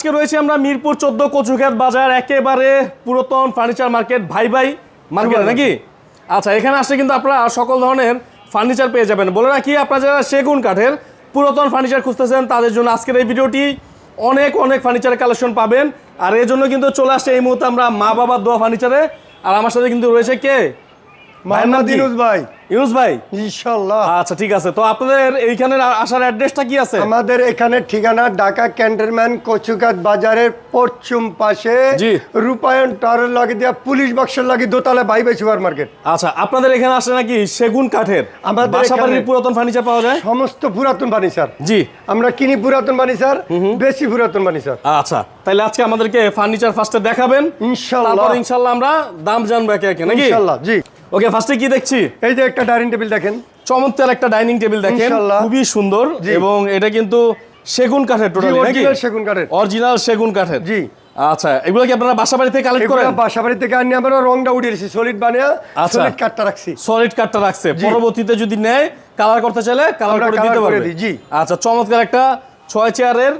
আজকে রয়েছে আমরা মিরপুর চোদ্দ কচুঘাট বাজার একেবারে পুরাতন ফার্নিচার মার্কেট ভাই ভাই মার্কেট নাকি? আচ্ছা এখানে আসলে কিন্তু আপনারা সকল ধরনের ফার্নিচার পেয়ে যাবেন। বলে রাখি আপনারা যারা সেগুন কাঠের পুরাতন ফার্নিচার খুঁজতেছেন তাদের জন্য আজকের এই ভিডিওটি অনেক অনেক ফার্নিচারের কালেকশন পাবেন। আর এর জন্য কিন্তু চলে আসছে এই মুহূর্তে আমরা মা বাবার দোয়া ফার্নিচারে আর আমার সাথে কিন্তু রয়েছে কে? ভাই। ইউনুস ভাই? ইনশাল্লাহ আচ্ছা ঠিক আছে। তো আপনাদের এইখানে আসার অ্যাড্রেসটা কি আছে? আমাদের এখানে ঠিকানা ঢাকা ক্যান্টনম্যান কচুকাত বাজারের পশ্চিম পাশে। রূপায়ণ টাওয়ারের লাগে দিয়া পুলিশ বক্সের লাগে দোতলা ভাই ভাই সুপার মার্কেট। আচ্ছা আপনাদের এখানে আসলে নাকি সেগুন কাঠের আমাদের বাসাবাড়ির পুরাতন ফার্নিচার পাওয়া যায়? সমস্ত পুরাতন ফার্নিচার। জি। আমরা কিনি পুরাতন ফার্নিচার বেশি পুরাতন ফার্নিচার। আচ্ছা তাহলে আজকে আমাদেরকে ফার্নিচার ফার্স্টে দেখাবেন। ইনশাল্লাহ তারপর ইনশাল্লাহ আমরা দাম জানব একে একে নাকি? ইনশাল্লাহ জি। ওকে ফার্স্টে কি দেখছি? এই যে একটা ডাইনিং টেবিল দেখেন। চমৎকার একটা ডাইনিং টেবিল দেখেন। খুবই সুন্দর এবং এটা কিন্তু সেগুন কাঠের টোটালি নাকি? সেগুন কাঠের। অরিজিনাল সেগুন কাঠের। জি। আচ্ছা এগুলো কি আপনারা বাসা বাড়ি থেকে কালেক্ট করেন? বাসা বাড়ি থেকে আনি আমরা রংটা উঠিয়ে দিয়েছি সলিড বানিয়ে আচ্ছা। সলিড কাঠটা রাখছি। সলিড কাঠটা রাখছে। পরবর্তীতে যদি নেয় কালার করতে চাইলে কালার করে দিতে পারবে। জি। আচ্ছা চমৎকার একটা ছয় চেয়ারের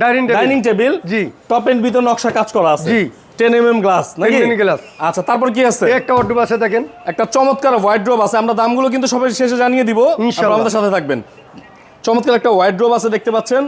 ডাইনিং টেবিল ডাইনিং টেবিল জি। টপ এন্ড ভিতর নকশা কাজ করা আছে। জি। 10 এমএম গ্লাস নাকি? 10 mm glass। আচ্ছা তারপর কি আছে? একটা আছে দেখেন। একটা চমৎকার আছে আমরা দামগুলো কিন্তু সবাই শেষে জানিয়ে দিব। ইনশাআল্লাহ। আপনারা আমাদের সাথে থাকবেন। চমৎকার একটা আছে দেখতে পাচ্ছেন।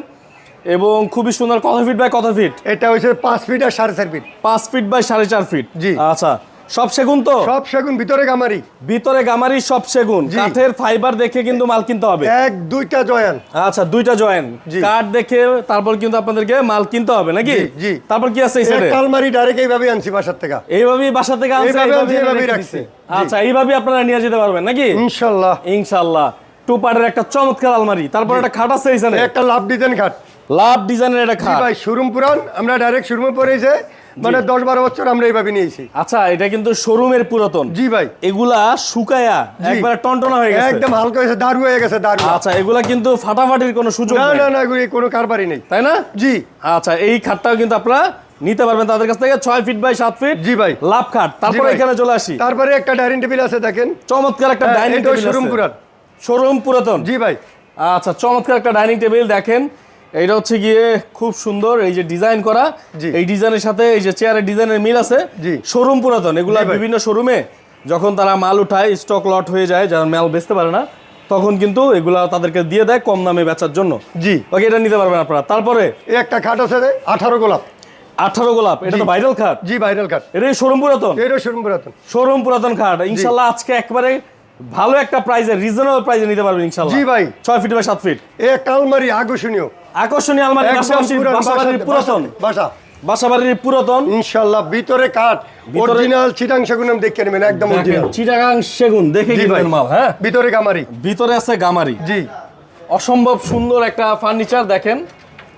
এবং খুবই সুন্দর কত ফিট বাই কত ফিট এটা হচ্ছে ফিট আর সাড়ে চার ফিট পাঁচ ফিট বাই সাড়ে চার ফিট জি। আচ্ছা সব সেগুন তো? সব সেগুন ভিতরে গামারি। ভিতরে গামারি সব সেগুন। কাঠের ফাইবার দেখে কিন্তু মাল কিনতে হবে। এক দুইটা জয়ান। আচ্ছা দুইটা জয়েন। কাঠ দেখে তারপর কিন্তু আপনাদেরকে মাল কিনতে হবে নাকি? জি। তারপর কি আছে এই সাইডে আলমারি ডাইরেক্ট এইভাবে আনছি বাসার থেকে। এইভাবেই বাসা থেকে আনছে এইভাবে এইভাবেই রাখছি। আচ্ছা এইভাবেই আপনারা নিয়ে যেতে পারবেন নাকি? ইনশাল্লাহ। ইনশাআল্লাহ টু পার্টের একটা চমৎকার আলমারি। তারপর একটা খাট আছে এইখানে। একটা লাভ ডিজাইন খাট। লাভ ডিজাইনের একটা খাট। ভাই শোরুম পুরান আমরা ডাইরেক্ট শোরুমে পড়েছে মানে দশ বারো বছর আমরা এইভাবে নিয়েছি। আচ্ছা এটা কিন্তু শোরুমের পুরাতন। জি ভাই। এগুলা শুকায়া একবারে টনটনা হয়ে গেছে। একদম হালকা হয়েছে দারু হয়ে গেছে দারু আচ্ছা এগুলা কিন্তু ফাটাফাটির কোনো সুযোগ না না না এগুলি কোনো কারবারই নেই। তাই না? জি। আচ্ছা এই খাটটাও কিন্তু আপনারা নিতে পারবেন তাদের কাছ থেকে ছয় ফিট বাই সাত ফিট জি ভাই। লাভ খাট। তারপরে। এখানে চলে আসি। তারপরে একটা ডাইনিং টেবিল আছে দেখেন। চমৎকার একটা ডাইনিং টেবিল শোরুম পুরান। শোরুম পুরাতন। জি ভাই। আচ্ছা চমৎকার একটা ডাইনিং টেবিল দেখেন। এইটা হচ্ছে গিয়ে খুব সুন্দর এই যে ডিজাইন করা। এই ডিজাইনের সাথে এই যে চেয়ারের ডিজাইনের মিল আছে। শোরুম পুরাতন এগুলা। বিভিন্ন শোরুমে যখন তারা মাল উঠায় স্টক লট হয়ে যায় যারা মাল বেচতে পারে না তখন কিন্তু এগুলা তাদেরকে দিয়ে দেয় কম দামে বেচার জন্য। জি। ওকে এটা নিতে পারবেন আপনারা। তারপরে এই একটা খাট আছে আঠারো গোলাপ। আঠারো গোলাপ এটা তো ভাইরাল খাট? জি ভাইরাল খাট। এটাই শোরুম পুরাতন? এটাও শোরুম পুরাতন। শোরুম পুরাতন খাট। ইনশাল্লাহ আজকে একবারে ভালো একটা প্রাইজে রিজনেবল প্রাইজে নিতে পারবেন ইনশাল্লাহ জি ভাই। ছয় ফিট বাই সাত ফিট এই একটা আলমারি আকর্ষণীয়। আকর্ষণীয় আলমারি বাসাবাড়ির পুরাতন। বাসা বাসাবাড়ির পুরাতন। ইনশাল্লাহ ভিতরে কাঠ অরিজিনাল চিটাং সেগুন আমি দেখে নেবেন একদম অরিজিনাল চিটাগাং সেগুন দেখে কিনবেন মাল হ্যাঁ? ভিতরে গামারি। ভিতরে আছে গামারি। জি। অসম্ভব সুন্দর একটা ফার্নিচার দেখেন।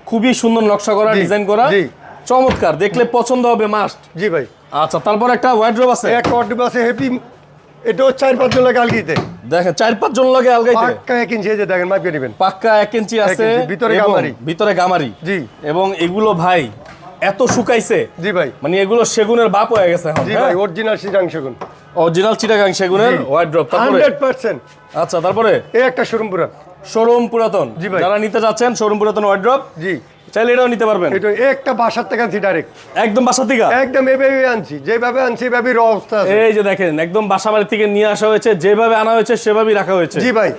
খুবই সুন্দর নকশা করা ডিজাইন করা। জি। চমৎকার দেখলে পছন্দ হবে মাস্ট। জি ভাই। আচ্ছা তারপর একটা ওয়ার্ড্রোব আছে? এক অর্ডার আছে হ্যাপি এটাও চার পাঁচ জন লাগে আলগিতে দেখেন চার পাঁচ জন লাগে আলগাইতে। পাক্কা এক ইঞ্চি যে দেখেন নেবেন। পাক্কা এক ইঞ্চি আছে ভিতরে গামারি। ভিতরে গামারি। জি। এবং এগুলো ভাই এত শুকাইছে। জি ভাই। মানে এগুলো সেগুনের বাপ হয়ে গেছে জি ভাই অরিজিনাল চিটাং সেগুন। অরিজিনাল চিটাগাং সেগুনের ওয়ার্ড্রোব তারপরে? হান্ড্রেড পার্সেন্ট আচ্ছা তারপরে? এই একটা শোরুম পুরান শোরুম পুরাতন। জি ভাই। যারা নিতে যাচ্ছেন শোরুম পুরাতন ওয়ার্ড্রপ জি। চাইলে এটাও নিতে পারবেন। এটা একটা বাসার থেকে আনছি ডাইরেক্ট একদম বাসা থেকে? একদম এভাবে আনছি। যেভাবে আনছি এভাবে র অবস্থা এই যে দেখেন একদম বাসা বাড়ি থেকে নিয়ে আসা হয়েছে যেভাবে আনা হয়েছে সেভাবেই রাখা হয়েছে। জি ভাই।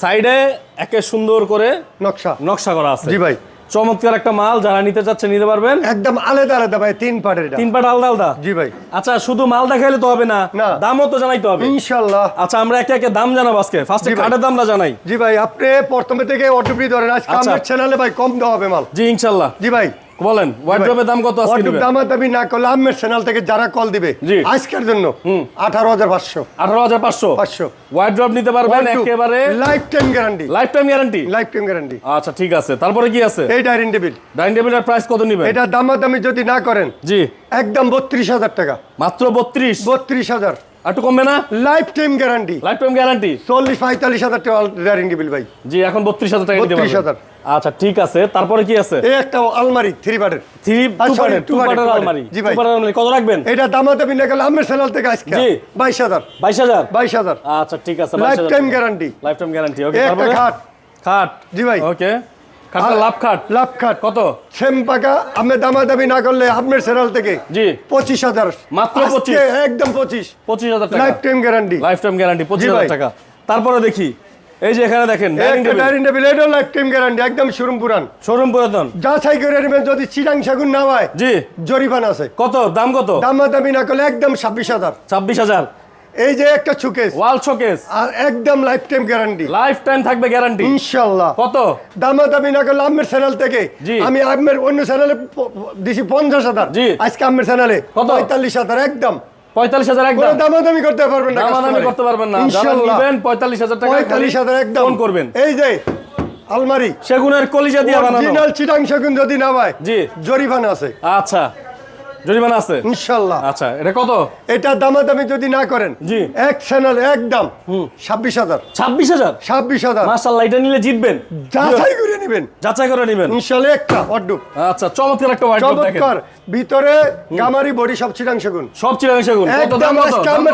সাইডে একে সুন্দর করে নকশা। নকশা করা আছে। জি ভাই। চমৎকার একটা মাল যারা নিতে চাচ্ছে নিতে পারবেন। একদম আলাদা আলাদা ভাই তিন পাটের তিন পাট আলাদা আলাদা? জি ভাই। আচ্ছা শুধু মাল দেখাইলে তো হবে না। দামও তো জানাইতে হবে। ইনশাল্লাহ। আচ্ছা আমরা একে একে দাম জানাব আজকে। ফার্স্টে। কাঠের দামটা জানাই। জি ভাই আপনি প্রথমে থেকে অটোপি ধরেন আজকে আচ্ছা। আমার চ্যানেলে ভাই কম দেওয়া হবে মাল। জি ইনশাল্লাহ। জি ভাই। বলেন ওয়ার্ড্রপের দাম কত অটোপ নেবেন দামা দাবি না করলে আমের চ্যানেল থেকে যারা কল দিবে আজকের জন্য আঠারো হাজার পাঁচশো। আঠারো হাজার পাঁচশো? পাঁচশো। ওয়ার্ড্রপ নিতে পারবেন একেবারে lifetime guarantee lifetime guarantee lifetime guarantee আচ্ছা ঠিক আছে। তারপরে কি আছে? এই ডাইনিং টেবিল ডাইনিং টেবিলের প্রাইস কত নিবেন? এটা দামাদামি যদি না করেন জি। একদম বত্রিশ হাজার টাকা। মাত্র বত্রিশ? বত্রিশ হাজার। একটু কমবে না? Life time guarantee life time guarantee চল্লিশ পঁয়তাল্লিশ হাজার টাকা ডাইনিং টেবিল ভাই। জি এখন বত্রিশ হাজার টাকা 32,000 পারবেন। আচ্ছা ঠিক আছে। তারপরে কি আছে? এই একটা আলমারি থ্রি পার্টের থ্রি টু পার্টের টু পার্টের আলমারি। জি ভাই। পার্টের আলমারি। কত রাখবেন? এটা দামাদামি না গেলে আমের চ্যানেল থেকে আজকে। জি। বাইশ হাজার। বাইশ হাজার? বাইশ হাজার। আচ্ছা ঠিক আছে life time guarantee life time guarantee okay তারপরে? খাট। খাট। জি ভাই। ওকে খাটটা লাভ খাট? লাভ খাট। কত? সেম পাকা আপনি দামাদামি না করলে আপনার সেরাল থেকে জি। পঁচিশ হাজার। মাত্র 25 একদম পঁচিশ। পঁচিশ হাজার টাকা। Life time guarantee life time guarantee পঁচিশ হাজার। টাকা। তারপরে দেখি। এই যে এখানে দেখেন ডাইনিং টেবিল এটাও লাইফ টাইম গ্যারান্টি একদম শোরুম পুরান। শোরুম পুরাতন। যাচাই করে নেবেন যদি চিরাং সেগুন না হয় জি। জরিমানা আছে। কত? দাম কত? দামাদামি না করলে একদম ছাব্বিশ হাজার। ছাব্বিশ হাজার। এই যে একটা সুকেস ওয়াল শোকেস আর একদম life time guarantee life time থাকবে গ্যারান্টি ইনশাল্লাহ কত? দামাদামি না করলে আমের চ্যানেল থেকে। জি। আমি আমের অন্য চ্যানেলে দিছি পঞ্চাশ হাজার। জি। আজকে আমের চ্যানেলে কত? পঁয়তাল্লিশ হাজার একদম। পঁয়তাল্লিশ হাজার একদম। দামাদামি করতে পারবেন না দামাদামি করতে পারবেন না। পঁয়তাল্লিশ হাজার টাকা পঁয়তাল্লিশ হাজার একদম। ফোন করবেন। এই যে আলমারি। সেগুনের কলিজা দিয়ে বানানো। অরিজিনাল চিটাং সেগুন যদি না হয় জি। জরিমানা আছে। আচ্ছা। জরিমানা আছে? ইনশাল্লাহ। আচ্ছা এটা কত? এটা দামাদামি যদি না করেন জি। এক চ্যানেল একদম ছাব্বিশ হাজার। ছাব্বিশ হাজার? ছাব্বিশ হাজার। মাসাল্লাহ এটা নিলে জিতবেন। যাচাই করে নেবেন। যাচাই করে নেবেন। ইনশাল্লাহ একটা অড্ডুপ আচ্ছা চমৎকার একটা চমৎকার। ভিতরে গামারি বডি সব চিটাং সেগুন সব চিরাং সেগুন কত দাম?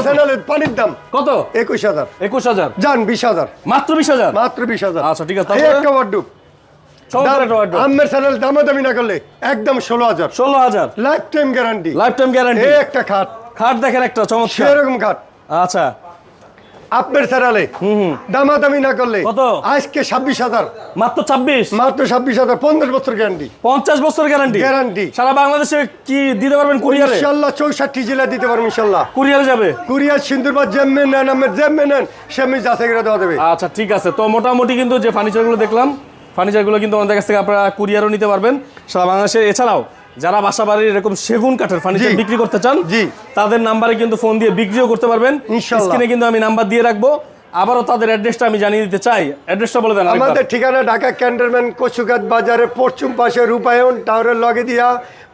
চ্যানেলের পানির দাম। কত? একুশ হাজার। একুশ হাজার। যান বিশ হাজার। মাত্র বিশ হাজার? মাত্র বিশ হাজার। আচ্ছা, ঠিক আছে, একটা হোয়াইট আমের চ্যানেল দামাদামি না করলে একদম ষোলো হাজার। ষোলো হাজার। Life time guarantee life time guarantee একটা খাট। খাট দেখেন একটা চমৎকার। সেরকম খাট। আচ্ছা। আপনার চ্যানেলে দামাদামি না করলে কত? আজকে ছাব্বিশ হাজার। মাত্র ছাব্বিশ? মাত্র ছাব্বিশ হাজার পঞ্চাশ বছর গ্যারান্টি পঞ্চাশ বছর গ্যারান্টি Guarantee। সারা বাংলাদেশে কি দিতে পারবেন কুরিয়ারে? ইনশাল্লাহ চৌষট্টি জেলা দিতে পারব ইনশাল্লাহ। কুরিয়ারে যাবে? কুরিয়ার সিন্দুরবাদ জেমে নেন আমের জেমে নেন সেমি যাচাই করে দেওয়া দেবে আচ্ছা ঠিক আছে। তো মোটামুটি কিন্তু যে ফার্নিচারগুলো দেখলাম ফার্নিচারগুলো কিন্তু আমাদের কাছ থেকে আপনারা কুরিয়ারও নিতে পারবেন সারা বাংলাদেশে এছাড়াও যারা বাসা বাড়ির এরকম সেগুন কাঠের ফার্নিচার বিক্রি করতে চান জি। তাদের নাম্বারে কিন্তু ফোন দিয়ে বিক্রিও করতে পারবেন। স্ক্রিনে কিন্তু আমি নাম্বার দিয়ে রাখব। আবারও তাদের অ্যাড্রেসটা আমি জানিয়ে দিতে চাই। অ্যাড্রেসটা বলে দেন আমাদের ঠিকানা ঢাকা ক্যান্টনমেন্ট কচুঘাট বাজারে পশ্চিম পাশে রূপায়ণ টাওয়ারের লগে দিয়া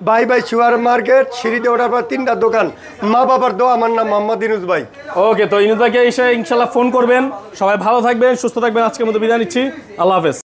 বাই বাই সুয়ার মার্কেট সিঁড়িতে ওঠার পর তিনটা দোকান। মা বাবার দো আমার নাম মোহাম্মদ ইনুস ভাই। ওকে তো ইনুজ ভাইকে এসে ইনশাল্লাহ ফোন করবেন। সবাই ভালো থাকবেন সুস্থ থাকবেন। আজকের মতো বিদায় নিচ্ছি। আল্লাহ হাফেজ।